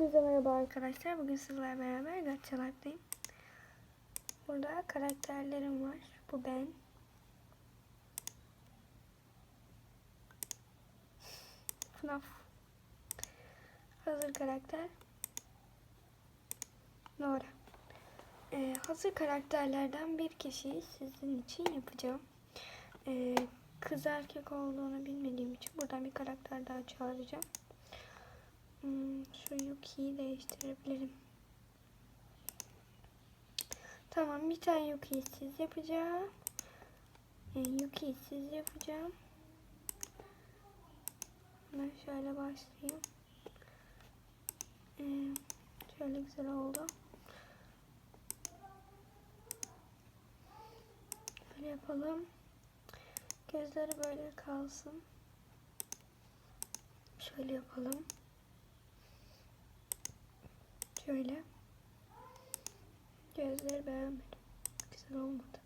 Hepinize merhaba arkadaşlar. Bugün sizlerle beraber Gacha. Burada karakterlerim var. Bu ben. FNAF. Hazır karakter. Nora. Ee, hazır karakterlerden bir kişiyi sizin için yapacağım. Ee, kız erkek olduğunu bilmediğim için buradan bir karakter daha çağıracağım. Hmm, Yuki'yi değiştirebilirim. Tamam bir tane Yuki'yi siz yapacağım. E, Yuki'yi siz yapacağım. Ben şöyle başlayayım. E, şöyle güzel oldu. Böyle yapalım. Gözleri böyle kalsın. Şöyle yapalım. Şöyle. Gözleri beğenmedim. Güzel olmadı.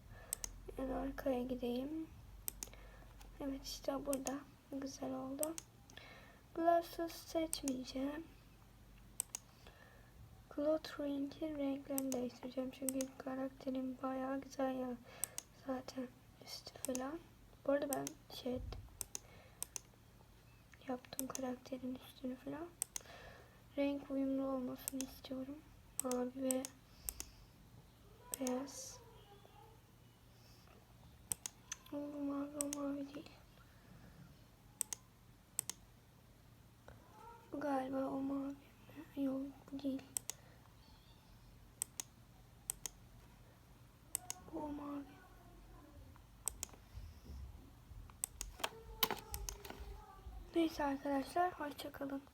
En arkaya gideyim. Evet işte burada. Güzel oldu. Glasses seçmeyeceğim. Cloth Ring'in renklerini değiştireceğim. Çünkü karakterim bayağı güzel ya. Zaten üstü falan. Bu arada ben şey ettim. Yaptım karakterin üstünü falan renk uyumlu olmasını istiyorum. Mavi ve beyaz. Bu mavi o mavi değil. Bu galiba o mavi? Yok bu değil. Bu o mavi. Neyse arkadaşlar hoşçakalın.